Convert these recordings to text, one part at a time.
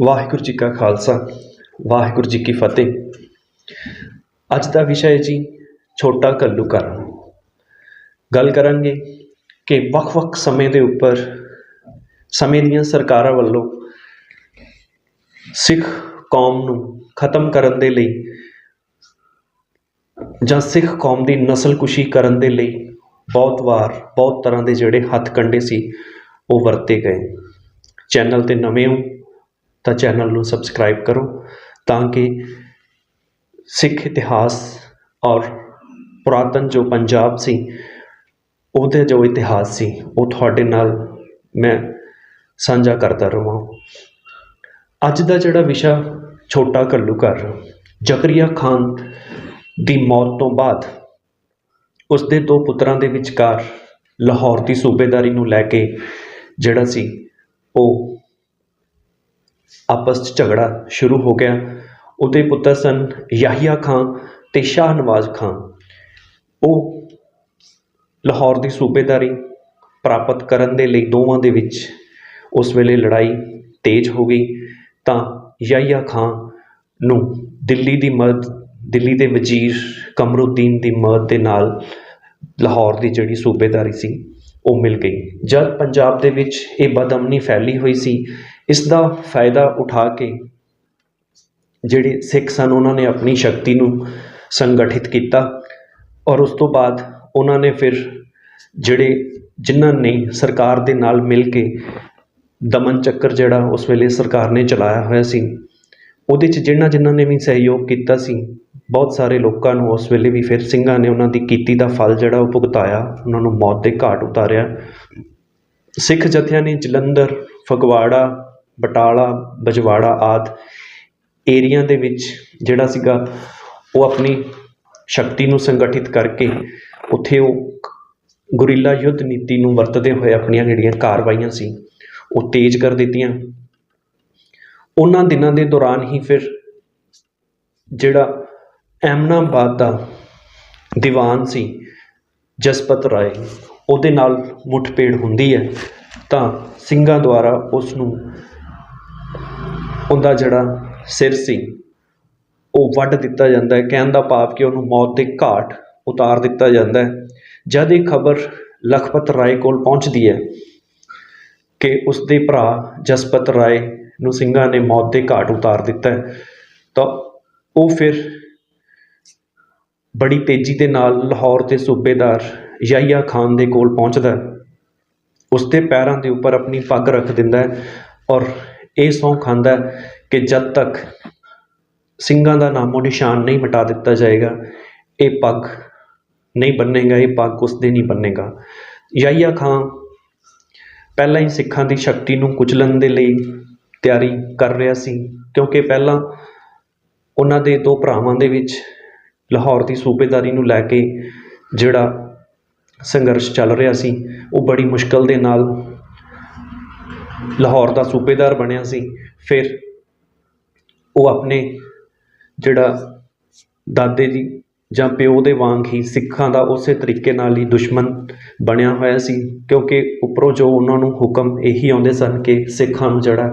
ਵਾਹਿਗੁਰੂ ਜੀ ਕਾ ਖਾਲਸਾ, ਵਾਹਿਗੁਰੂ ਜੀ ਕੀ ਫਤਿਹ। ਅੱਜ ਦਾ ਵਿਸ਼ਾ ਹੈ ਜੀ, ਛੋਟਾ ਘੱਲੂਘਾਰਾ ਗੱਲ ਕਰਾਂਗੇ ਕਿ ਵੱਖ-ਵੱਖ ਸਮੇਂ ਦੇ ਉੱਪਰ ਸਮੇਂ ਦੀਆਂ ਸਰਕਾਰਾਂ ਵੱਲੋਂ ਸਿੱਖ ਕੌਮ ਨੂੰ ਖਤਮ ਕਰਨ ਦੇ ਲਈ ਜਾਂ ਸਿੱਖ ਕੌਮ ਦੀ ਨਸਲਕੁਸ਼ੀ ਕਰਨ ਦੇ ਲਈ ਬਹੁਤ ਵਾਰ ਬਹੁਤ ਤਰ੍ਹਾਂ ਦੇ ਜਿਹੜੇ ਹੱਥ ਕੰਡੇ ਸੀ, ਉਹ ਵਰਤੇ ਗਏ। ਚੈਨਲ ਤੇ ਨਵੇਂ ਹੋ ਤਾਂ ਚੈਨਲ ਨੂੰ ਸਬਸਕ੍ਰਾਈਬ ਕਰੋ ਤਾਂ ਕਿ ਸਿੱਖ ਇਤਿਹਾਸ ਔਰ ਪੁਰਾਤਨ ਜੋ ਪੰਜਾਬ ਸੀ, ਉਹਦੇ ਜੋ ਇਤਿਹਾਸ ਸੀ, ਉਹ ਤੁਹਾਡੇ ਨਾਲ ਮੈਂ ਸਾਂਝਾ ਕਰਦਾ ਰਹਾਂ ਅੱਜ ਦਾ ਜਿਹੜਾ ਵਿਸ਼ਾ ਛੋਟਾ ਘੱਲੂ ਘਰ ਜ਼ਕਰੀਆ ਖਾਨ ਦੀ ਮੌਤ ਤੋਂ ਬਾਅਦ ਉਸ ਦੇ ਦੋ ਪੁੱਤਰਾਂ ਦੇ ਵਿਚਕਾਰ ਲਾਹੌਰ ਦੀ ਸੂਬੇਦਾਰੀ ਨੂੰ ਲੈ ਕੇ ਜਿਹੜਾ ਸੀ, ਉਹ ਆਪਸ 'ਚ ਝਗੜਾ ਸ਼ੁਰੂ ਹੋ ਗਿਆ। ਉਹਦੇ ਪੁੱਤਰ ਸਨ ਯਾਹੀਆ ਖਾਂ ਅਤੇ ਸ਼ਾਹ ਨਵਾਜ਼ ਖਾਂ ਉਹ ਲਾਹੌਰ ਦੀ ਸੂਬੇਦਾਰੀ ਪ੍ਰਾਪਤ ਕਰਨ ਦੇ ਲਈ ਦੋਵਾਂ ਦੇ ਵਿੱਚ ਉਸ ਵੇਲੇ ਲੜਾਈ ਤੇਜ਼ ਹੋ ਗਈ ਤਾਂ ਯਾਹੀਆ ਖਾਂ ਨੂੰ ਦਿੱਲੀ ਦੀ ਮਦਦ ਦਿੱਲੀ ਦੇ ਵਜ਼ੀਰ ਕਮਰੁੱਦੀਨ ਦੀ ਮਦਦ ਦੇ ਨਾਲ ਲਾਹੌਰ ਦੀ ਜਿਹੜੀ ਸੂਬੇਦਾਰੀ ਸੀ ਉਹ ਮਿਲ ਗਈ। ਜਦ ਪੰਜਾਬ ਦੇ ਵਿੱਚ ਇਹ ਬਦਅਮਨੀ ਫੈਲੀ ਹੋਈ ਸੀ ਇਸ ਦਾ ਫਾਇਦਾ ਉਠਾ ਕੇ ਜਿਹੜੇ ਸਿੱਖ ਸਨ, ਉਹਨਾਂ ਨੇ ਆਪਣੀ ਸ਼ਕਤੀ ਨੂੰ ਸੰਗਠਿਤ ਕੀਤਾ ਔਰ ਉਸ ਤੋਂ ਬਾਅਦ ਉਹਨਾਂ ਨੇ ਫਿਰ ਜਿਹੜੇ ਜਿਨ੍ਹਾਂ ਨੇ ਸਰਕਾਰ ਦੇ ਨਾਲ ਮਿਲ ਕੇ ਦਮਨ ਚੱਕਰ ਜਿਹੜਾ ਉਸ ਵੇਲੇ ਸਰਕਾਰ ਨੇ ਚਲਾਇਆ ਹੋਇਆ ਸੀ, ਉਹਦੇ 'ਚ ਜਿਨ੍ਹਾਂ ਜਿਨ੍ਹਾਂ ਨੇ ਵੀ ਸਹਿਯੋਗ ਕੀਤਾ ਸੀ, ਬਹੁਤ ਸਾਰੇ ਲੋਕਾਂ ਨੂੰ ਉਸ ਵੇਲੇ ਵੀ ਫਿਰ ਸਿੰਘਾਂ ਨੇ ਉਹਨਾਂ ਦੀ ਕੀਤੀ ਦਾ ਫਲ ਜਿਹੜਾ ਉਹ ਭੁਗਤਾਇਆ, ਉਹਨਾਂ ਨੂੰ ਮੌਤ ਦੇ ਘਾਟ ਉਤਾਰਿਆ। ਸਿੱਖ ਜਥਿਆਂ ਨੇ ਜਲੰਧਰ, ਫਗਵਾੜਾ ਬਟਾਲਾ, ਬਜਵਾੜਾ ਆਦਿ ਏਰੀਆ ਦੇ ਵਿੱਚ ਜਿਹੜਾ ਸੀਗਾ ਉਹ ਆਪਣੀ ਸ਼ਕਤੀ ਨੂੰ ਸੰਗਠਿਤ ਕਰਕੇ ਉੱਥੇ ਉਹ ਗੁਰੀਲਾ ਯੁੱਧ ਨੀਤੀ ਨੂੰ ਵਰਤਦੇ ਹੋਏ ਆਪਣੀਆਂ ਜਿਹੜੀਆਂ ਕਾਰਵਾਈਆਂ ਸੀ, ਉਹ ਤੇਜ਼ ਕਰ ਦਿੱਤੀਆਂ। ਉਹਨਾਂ ਦਿਨਾਂ ਦੇ ਦੌਰਾਨ ਹੀ ਫਿਰ ਜਿਹੜਾ ਐਮਨਾਬਾਦ ਦਾ ਦੀਵਾਨ ਸੀ, ਜਸਪਤ ਰਾਏ, ਉਹਦੇ ਨਾਲ ਮੁੱਠਭੇੜ ਹੁੰਦੀ ਹੈ ਤਾਂ ਸਿੰਘਾਂ ਦੁਆਰਾ ਉਸ ਨੂੰ ਉਹਦਾ ਜਿਹੜਾ ਸਿਰ ਸੀ, ਉਹ ਵੱਢ ਦਿੱਤਾ ਜਾਂਦਾ ਹੈ। ਕਹਿਣ ਦਾ ਭਾਵ ਕਿ ਉਹਨੂੰ ਮੌਤ ਦੇ ਘਾਟ ਉਤਾਰ ਦਿੱਤਾ ਜਾਂਦਾ ਹੈ। ਜਦ ਇਹ ਖਬਰ ਲਖਪਤ ਰਾਏ ਕੋਲ ਪਹੁੰਚਦੀ ਹੈ ਕਿ ਉਸ ਦੇ ਭਰਾ ਜਸਪਤ ਰਾਏ ਨੂੰ ਸਿੰਘਾਂ ਨੇ ਮੌਤ ਦੇ ਘਾਟ ਉਤਾਰ ਦਿੱਤਾ ਹੈ, ਤਾਂ ਉਹ ਫਿਰ ਬੜੀ ਤੇਜ਼ੀ ਦੇ ਨਾਲ ਲਾਹੌਰ ਦੇ ਸੂਬੇਦਾਰ ਯਾਹੀਆ ਖਾਨ ਦੇ ਕੋਲ ਪਹੁੰਚਦਾ ਹੈ। ਉਸ ਦੇ ਪੈਰਾਂ ਦੇ ਉੱਪਰ ਆਪਣੀ ਪੱਗ ਰੱਖ ਦਿੰਦਾ ਹੈ ਔਰ ਇਹ ਸਹੁੰ ਖਾਂਦਾ ਕਿ ਜਦ ਤੱਕ ਸਿੰਘਾਂ ਦਾ ਨਾਮੋ ਨਿਸ਼ਾਨ ਨਹੀਂ ਮਿਟਾ ਦਿੱਤਾ ਜਾਏਗਾ, ਇਹ ਪੱਗ ਨਹੀਂ ਬੰਨੇਗਾ, ਇਹ ਪੱਗ ਉਸ ਦੇ ਨਹੀਂ ਬੰਨੇਗਾ। ਯਾਹੀਆ ਖਾਂ ਪਹਿਲਾਂ ਹੀ ਸਿੱਖਾਂ ਦੀ ਸ਼ਕਤੀ ਨੂੰ ਕੁਚਲਣ ਦੇ ਲਈ ਤਿਆਰੀ ਕਰ ਰਿਹਾ ਸੀ, ਕਿਉਂਕਿ ਪਹਿਲਾਂ ਉਹਨਾਂ ਦੇ ਦੋ ਭਰਾਵਾਂ ਦੇ ਵਿੱਚ ਲਾਹੌਰ ਦੀ ਸੂਬੇਦਾਰੀ ਨੂੰ ਲੈ ਕੇ ਜਿਹੜਾ ਸੰਘਰਸ਼ ਚੱਲ ਰਿਹਾ ਸੀ, ਉਹ ਬੜੀ ਮੁਸ਼ਕਲ ਦੇ ਨਾਲ ਲਾਹੌਰ ਦਾ ਸੂਬੇਦਾਰ ਬਣਿਆ ਸੀ, ਫਿਰ ਉਹ ਆਪਣੇ ਜਿਹੜਾ ਦਾਦੇ ਜੀ ਜਾਂ ਪਿਓ ਦੇ ਵਾਂਗ ਹੀ ਸਿੱਖਾਂ ਦਾ ਉਸੇ ਤਰੀਕੇ ਨਾਲ ਹੀ ਦੁਸ਼ਮਣ ਬਣਿਆ ਹੋਇਆ ਸੀ, ਕਿਉਂਕਿ ਉੱਪਰੋਂ ਜੋ ਉਹਨਾਂ ਨੂੰ ਹੁਕਮ ਇਹੀ ਆਉਂਦੇ ਸਨ ਕਿ ਸਿੱਖਾਂ ਨੂੰ ਜਿਹੜਾ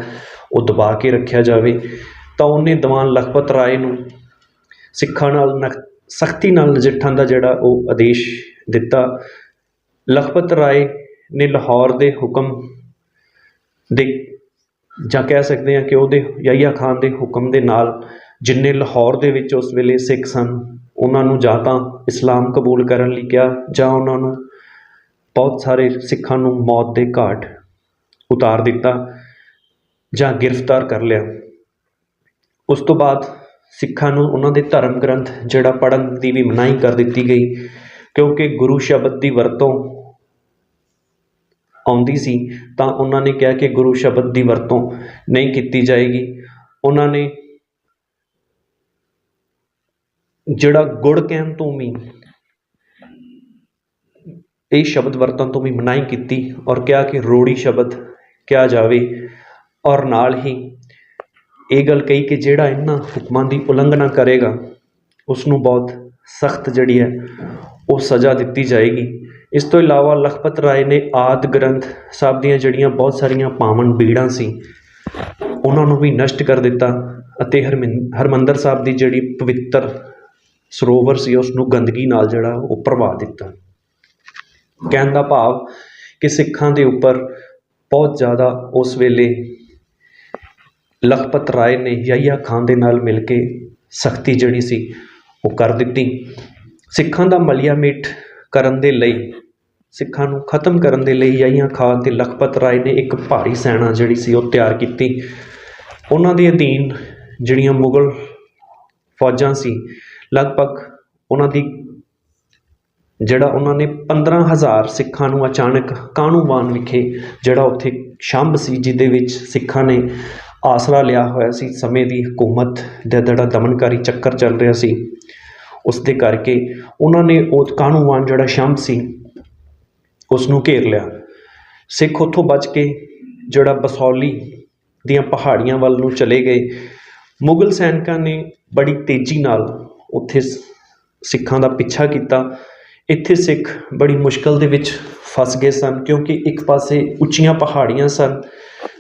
ਉਹ ਦਬਾ ਕੇ ਰੱਖਿਆ ਜਾਵੇ, ਤਾਂ ਉਹਨੇ ਦੀਵਾਨ ਲਖਪਤ ਰਾਏ ਨੂੰ ਸਿੱਖਾਂ ਨਾਲ ਸਖਤੀ ਨਾਲ ਨਜਿੱਠਣ ਦਾ ਜਿਹੜਾ ਉਹ ਆਦੇਸ਼ ਦਿੱਤਾ। ਲਖਪਤ ਰਾਏ ਨੇ ਲਾਹੌਰ ਦੇ ਹੁਕਮ ਦੇ ਜਾਂ ਕਹਿ ਸਕਦੇ ਹਾਂ ਕਿ ਉਹਦੇ ਯਹੀਆ ਖਾਨ ਦੇ ਹੁਕਮ ਦੇ ਨਾਲ ਜਿੰਨੇ ਲਾਹੌਰ ਦੇ ਵਿੱਚ ਉਸ ਵੇਲੇ ਸਿੱਖ ਸਨ, ਉਹਨਾਂ ਨੂੰ ਜਾਂ ਤਾਂ ਇਸਲਾਮ ਕਬੂਲ ਕਰਨ ਲਈ ਕਿਹਾ ਜਾਂ ਉਹਨਾਂ ਨੂੰ ਬਹੁਤ ਸਾਰੇ ਸਿੱਖਾਂ ਨੂੰ ਮੌਤ ਦੇ ਘਾਟ ਉਤਾਰ ਦਿੱਤਾ ਜਾਂ ਗ੍ਰਿਫਤਾਰ ਕਰ ਲਿਆ। ਉਸ ਤੋਂ ਬਾਅਦ ਸਿੱਖਾਂ ਨੂੰ ਉਹਨਾਂ ਦੇ ਧਰਮ ਗ੍ਰੰਥ ਜਿਹੜਾ ਪੜ੍ਹਨ ਦੀ ਵੀ ਮਨਾਹੀ ਕਰ ਦਿੱਤੀ ਗਈ ਕਿਉਂਕਿ ਗੁਰੂ ਸ਼ਬਦ ਦੀ ਵਰਤੋਂ ਆਉਂਦੀ ਸੀ, ਤਾਂ ਉਹਨਾਂ ਨੇ ਕਿਹਾ ਕਿ ਗੁਰੂ ਸ਼ਬਦ ਦੀ ਵਰਤੋਂ ਨਹੀਂ ਕੀਤੀ ਜਾਏਗੀ। ਉਹਨਾਂ ਨੇ ਜਿਹੜਾ ਗੁੜ ਕਹਿਣ ਤੋਂ ਵੀ, ਇਹ ਸ਼ਬਦ ਵਰਤਨ ਤੋਂ ਵੀ ਮਨਾਹੀ ਕੀਤੀ ਔਰ ਕਿਹਾ ਕਿ ਰੋੜੀ ਸ਼ਬਦ ਕਿਹਾ ਜਾਵੇ ਔਰ ਨਾਲ ਹੀ ਇਹ ਗੱਲ ਕਹੀ ਕਿ ਜਿਹੜਾ ਇਹਨਾਂ ਹੁਕਮਾਂ ਦੀ ਉਲੰਘਣਾ ਕਰੇਗਾ ਉਸ ਨੂੰ ਬਹੁਤ ਸਖਤ ਜਿਹੜੀ ਹੈ, ਉਹ ਸਜ਼ਾ ਦਿੱਤੀ ਜਾਏਗੀ। ਇਸ ਤੋਂ ਇਲਾਵਾ ਲਖਪਤ ਰਾਏ ਨੇ ਆਦਿ ਗ੍ਰੰਥ ਸਾਹਿਬ ਦੀਆਂ ਜਿਹੜੀਆਂ ਬਹੁਤ ਸਾਰੀਆਂ ਪਾਵਨ ਬੀੜਾਂ ਸੀ, ਉਹਨਾਂ ਨੂੰ ਵੀ ਨਸ਼ਟ ਕਰ ਦਿੱਤਾ ਅਤੇ ਹਰਮਿੰ, ਹਰਿਮੰਦਰ ਸਾਹਿਬ ਦੀ ਜਿਹੜੀ ਪਵਿੱਤਰ ਸਰੋਵਰ ਸੀ ਉਸ ਨੂੰ ਗੰਦਗੀ ਨਾਲ ਜਿਹੜਾ ਉਹ ਭਰਵਾ ਦਿੱਤਾ। ਕਹਿਣ ਦਾ ਭਾਵ ਕਿ ਸਿੱਖਾਂ ਦੇ ਉੱਪਰ ਬਹੁਤ ਜ਼ਿਆਦਾ ਉਸ ਵੇਲੇ ਲਖਪਤ ਰਾਏ ਨੇ ਯਹੀਆ ਖਾਨ ਦੇ ਨਾਲ ਮਿਲ ਕੇ ਸਖਤੀ ਜਿਹੜੀ ਸੀ, ਉਹ ਕਰ ਦਿੱਤੀ। ਸਿੱਖਾਂ ਦਾ ਮਲਿਆ ਮਿੱਟ ਕਰਨ ਦੇ ਲਈ ਸਿੱਖਾਂ ਨੂੰ ਖਤਮ ਕਰਨ ਦੇ ਲਈ ਯਹੀਆਂ ਖਾਨ ਤੇ ਲਖਪਤ ਰਾਏ ਨੇ ਇੱਕ ਭਾਰੀ ਸੈਨਾ ਜਿਹੜੀ ਸੀ ਉਹ ਤਿਆਰ ਕੀਤੀ। ਉਹਨਾਂ ਦੇ ਅਧੀਨ ਜਿਹੜੀਆਂ ਮੁਗਲ ਫੌਜਾਂ ਸੀ, ਲਗਭਗ ਉਹਨਾਂ ਦੀ ਜਿਹੜਾ ਉਹਨਾਂ ਨੇ 15000 ਸਿੱਖਾਂ ਨੂੰ ਅਚਾਨਕ ਕਾਹਨੂੰਵਾਨ ਵਿਖੇ ਜਿਹੜਾ ਉੱਥੇ ਸ਼ੰਭ ਸੀ, ਜਿਹਦੇ ਵਿੱਚ ਸਿੱਖਾਂ ਨੇ ਆਸਰਾ ਲਿਆ ਹੋਇਆ ਸੀ, ਸਮੇਂ ਦੀ ਹਕੂਮਤ ਦਾ ਜਿਹੜਾ ਦਮਨਕਾਰੀ ਚੱਕਰ ਚੱਲ ਰਿਹਾ ਸੀ ਉਸ ਦੇ ਕਰਕੇ ਉਹਨਾਂ ਨੇ ਉਹ ਕਾਹਨੂੰਵਾਨ ਜਿਹੜਾ ਸ਼ੰਭ ਸੀ ਉਸ ਨੂੰ ਘੇਰ ਲਿਆ। ਸਿੱਖ ਉੱਥੋਂ ਬਚ ਕੇ ਜਿਹੜਾ ਬਸੌਲੀ ਦੀਆਂ ਪਹਾੜੀਆਂ ਵੱਲ ਨੂੰ ਚਲੇ ਗਏ। ਮੁਗਲ ਸੈਨਿਕਾਂ ਨੇ ਬੜੀ ਤੇਜ਼ੀ ਨਾਲ ਉੱਥੇ ਸ- ਸਿੱਖਾਂ ਦਾ ਪਿੱਛਾ ਕੀਤਾ। ਇੱਥੇ ਸਿੱਖ ਬੜੀ ਮੁਸ਼ਕਲ ਦੇ ਵਿੱਚ ਫਸ ਗਏ ਸਨ ਕਿਉਂਕਿ ਇੱਕ ਪਾਸੇ ਉੱਚੀਆਂ ਪਹਾੜੀਆਂ ਸਨ,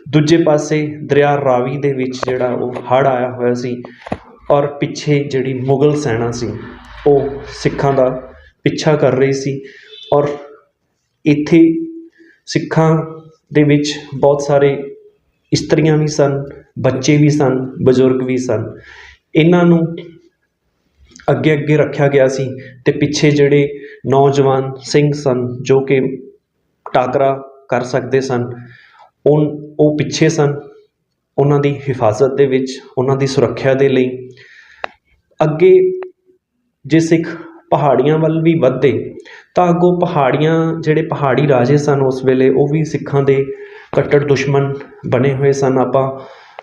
ਦੂਜੇ ਪਾਸੇ ਦਰਿਆ ਰਾਵੀ ਦੇ ਵਿੱਚ ਜਿਹੜਾ ਉਹ ਹੜ੍ਹ ਆਇਆ ਹੋਇਆ ਸੀ ਔਰ ਪਿੱਛੇ ਜਿਹੜੀ ਮੁਗਲ ਸੈਨਾ ਸੀ, ਉਹ ਸਿੱਖਾਂ ਦਾ ਪਿੱਛਾ ਕਰ ਰਹੀ ਸੀ ਔਰ ਇੱਥੇ ਸਿੱਖਾਂ ਦੇ ਵਿੱਚ ਬਹੁਤ ਸਾਰੇ ਇਸਤਰੀਆਂ ਵੀ ਸਨ, ਬੱਚੇ ਵੀ ਸਨ, ਬਜ਼ੁਰਗ ਵੀ ਸਨ। ਇਹਨਾਂ ਨੂੰ ਅੱਗੇ ਅੱਗੇ ਰੱਖਿਆ ਗਿਆ ਸੀ ਤੇ ਪਿੱਛੇ ਜਿਹੜੇ ਨੌਜਵਾਨ ਸਿੰਘ ਸਨ, ਜੋ ਕਿ ਟਾਕਰਾ ਕਰ ਸਕਦੇ ਸਨ ਉਹ ਉਹ ਪਿੱਛੇ ਸਨ। ਉਹਨਾਂ ਦੀ ਹਿਫਾਜ਼ਤ ਦੇ ਵਿੱਚ, ਉਹਨਾਂ ਦੀ ਸੁਰੱਖਿਆ ਦੇ ਲਈ ਅੱਗੇ ਜੇ ਸਿੱਖ ਪਹਾੜੀਆਂ ਵੱਲ ਵੀ ਵਧਦੇ, ਤਾਂ ਅੱਗੋਂ ਪਹਾੜੀਆਂ, ਜਿਹੜੇ ਪਹਾੜੀ ਰਾਜੇ ਸਨ ਉਸ ਵੇਲੇ, ਉਹ ਵੀ ਸਿੱਖਾਂ ਦੇ ਕੱਟੜ ਦੁਸ਼ਮਣ ਬਣੇ ਹੋਏ ਸਨ। ਆਪਾਂ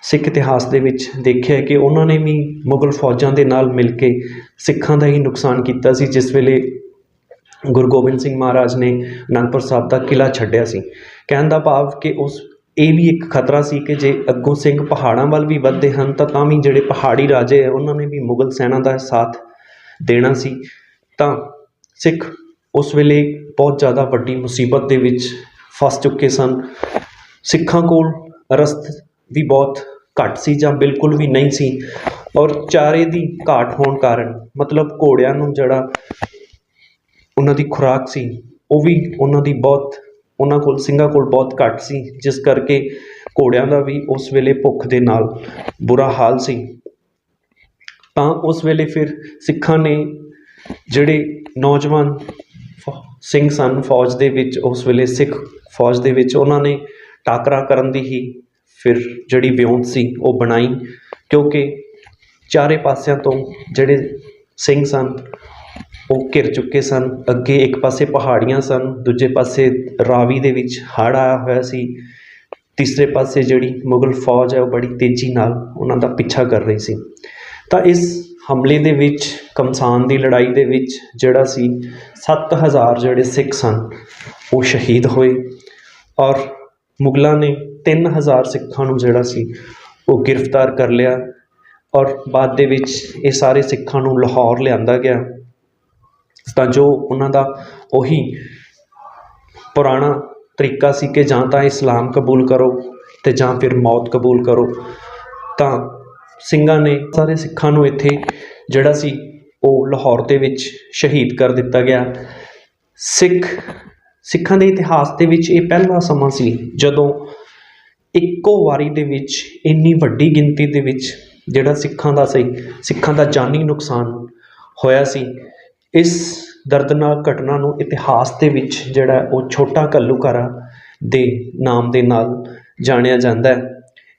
ਸਿੱਖ ਇਤਿਹਾਸ ਦੇ ਵਿੱਚ ਦੇਖਿਆ ਕਿ ਉਹਨਾਂ ਨੇ ਵੀ ਮੁਗਲ ਫੌਜਾਂ ਦੇ ਨਾਲ ਮਿਲ ਕੇ ਸਿੱਖਾਂ ਦਾ ਹੀ ਨੁਕਸਾਨ ਕੀਤਾ ਸੀ, ਜਿਸ ਵੇਲੇ ਗੁਰੂ ਗੋਬਿੰਦ ਸਿੰਘ ਮਹਾਰਾਜ ਨੇ ਅਨੰਦਪੁਰ ਸਾਹਿਬ ਦਾ ਕਿਲ੍ਹਾ ਛੱਡਿਆ ਸੀ। ਕਹਿਣ ਦਾ ਭਾਵ ਕਿ ਉਸ, ਇਹ ਵੀ ਇੱਕ ਖਤਰਾ ਸੀ ਕਿ ਜੇ ਅੱਗੋਂ ਸਿੰਘ ਪਹਾੜਾਂ ਵੱਲ ਵੀ ਵੱਧਦੇ ਹਨ, ਤਾਂ ਤਾਂ ਵੀ ਜਿਹੜੇ ਪਹਾੜੀ ਰਾਜੇ ਆ ਉਹਨਾਂ ਨੇ ਵੀ ਮੁਗਲ ਸੈਨਾ ਦਾ ਸਾਥ ਦੇਣਾ ਸੀ। ਤਾਂ ਸਿੱਖ ਉਸ ਵੇਲੇ ਬਹੁਤ ਜ਼ਿਆਦਾ ਵੱਡੀ ਮੁਸੀਬਤ ਦੇ ਵਿੱਚ ਫਸ ਚੁੱਕੇ ਸਨ। ਸਿੱਖਾਂ ਕੋਲ ਰਸਤ ਵੀ ਬਹੁਤ ਘੱਟ ਸੀ ਜਾਂ ਬਿਲਕੁਲ ਵੀ ਨਹੀਂ ਸੀ ਔਰ ਚਾਰੇ ਦੀ ਘਾਟ ਹੋਣ ਕਾਰਨ ਮਤਲਬ ਘੋੜਿਆਂ ਨੂੰ ਜਿਹੜਾ ਉਹਨਾਂ ਦੀ ਖੁਰਾਕ ਸੀ, ਉਹ ਵੀ ਉਹਨਾਂ ਦੀ ਬਹੁਤ, ਉਹਨਾਂ ਕੋਲ, ਸਿੰਘਾਂ ਕੋਲ ਬਹੁਤ ਘੱਟ ਸੀ, ਜਿਸ ਕਰਕੇ ਘੋੜਿਆਂ ਦਾ ਵੀ ਉਸ ਵੇਲੇ ਭੁੱਖ ਦੇ ਨਾਲ ਬੁਰਾ ਹਾਲ ਸੀ। ਤਾਂ ਉਸ ਵੇਲੇ ਫਿਰ ਸਿੱਖਾਂ ਨੇ ਜਿਹੜੇ ਨੌਜਵਾਨ ਫੌ- ਸਿੰਘ ਸਨ ਫੌਜ ਦੇ ਵਿੱਚ, ਉਸ ਵੇਲੇ ਸਿੱਖ ਫੌਜ ਦੇ ਵਿੱਚ, ਉਹਨਾਂ ਨੇ ਟਾਕਰਾ ਕਰਨ ਦੀ ਹੀ ਫਿਰ ਜਿਹੜੀ ਵਿਉਂਤ ਸੀ, ਉਹ ਬਣਾਈ। ਕਿਉਂਕਿ ਚਾਰੇ ਪਾਸਿਆਂ ਤੋਂ ਜਿਹੜੇ ਸਿੰਘ ਸਨ, ਉਹ ਘਿਰ ਚੁੱਕੇ ਸਨ। ਅੱਗੇ ਇੱਕ ਪਾਸੇ ਪਹਾੜੀਆਂ ਸਨ, ਦੂਜੇ ਪਾਸੇ ਰਾਵੀ ਦੇ ਵਿੱਚ ਹੜ੍ਹ ਆਇਆ ਹੋਇਆ ਸੀ। ਤੀਸਰੇ ਪਾਸੇ ਜਿਹੜੀ ਮੁਗਲ ਫੌਜ ਹੈ, ਉਹ ਬੜੀ ਤੇਜ਼ੀ ਨਾਲ ਉਹਨਾਂ ਦਾ ਪਿੱਛਾ ਕਰ ਰਹੀ ਸੀ। ਤਾਂ ਇਸ ਹਮਲੇ ਦੇ ਵਿੱਚ ਘਮਸਾਨ ਦੀ ਲੜਾਈ ਦੇ ਵਿੱਚ ਜਿਹੜਾ ਸੀ, ਸੱਤ ਹਜ਼ਾਰ ਜਿਹੜੇ ਸਿੱਖ ਸਨ, ਉਹ ਸ਼ਹੀਦ ਹੋਏ ਔਰ ਮੁਗਲਾਂ ਨੇ 3000 ਸਿੱਖਾਂ ਨੂੰ ਜਿਹੜਾ ਸੀ, ਉਹ ਗ੍ਰਿਫਤਾਰ ਕਰ ਲਿਆ ਔਰ ਬਾਅਦ ਦੇ ਵਿੱਚ ਇਹ ਸਾਰੇ ਸਿੱਖਾਂ ਨੂੰ ਲਾਹੌਰ ਲਿਆਂਦਾ ਗਿਆ। ਤਾਂ ਜੋ ਉਹਨਾਂ ਦਾ ਉਹੀ ਪੁਰਾਣਾ ਤਰੀਕਾ ਸੀ ਕਿ ਜਾਂ ਤਾਂ ਇਸਲਾਮ ਕਬੂਲ ਕਰੋ ਤੇ ਜਾਂ ਫਿਰ ਮੌਤ ਕਬੂਲ ਕਰੋ, ਤਾਂ ਸਿੰਘਾਂ ਨੇ ਸਾਰੇ ਸਿੱਖਾਂ ਨੂੰ ਇੱਥੇ ਜਿਹੜਾ ਸੀ ਉਹ ਲਾਹੌਰ ਦੇ ਵਿੱਚ ਸ਼ਹੀਦ ਕਰ ਦਿੱਤਾ ਗਿਆ। ਸਿੱਖ, ਸਿੱਖਾਂ ਦੇ ਇਤਿਹਾਸ ਦੇ ਵਿੱਚ ਇਹ ਪਹਿਲਾ ਸਮਾਂ ਸੀ ਜਦੋਂ ਇੱਕੋ ਵਾਰੀ ਦੇ ਵਿੱਚ ਇੰਨੀ ਵੱਡੀ ਗਿਣਤੀ ਦੇ ਵਿੱਚ ਜਿਹੜਾ ਸਿੱਖਾਂ ਦਾ ਸੀ, ਸਿੱਖਾਂ ਦਾ ਜਾਨੀ ਨੁਕਸਾਨ ਹੋਇਆ ਸੀ। ਇਸ ਦਰਦਨਾਕ ਘਟਨਾ ਨੂੰ ਇਤਿਹਾਸ ਦੇ ਵਿੱਚ ਜਿਹੜਾ ਉਹ ਛੋਟਾ ਘੱਲੂਘਾਰਾ ਦੇ ਨਾਮ ਦੇ ਨਾਲ ਜਾਣਿਆ ਜਾਂਦਾ ਹੈ।